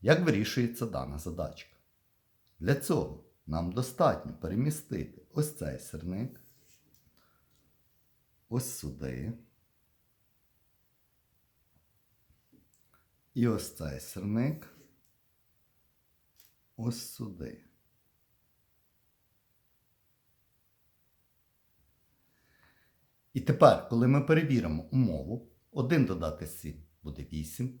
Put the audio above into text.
Як вирішується дана задачка? Для цього нам достатньо перемістити ось цей сірник, ось сюди. І ось цей сірник ось сюди. І тепер, коли ми перевіримо умову, 1 додати 7 буде 8,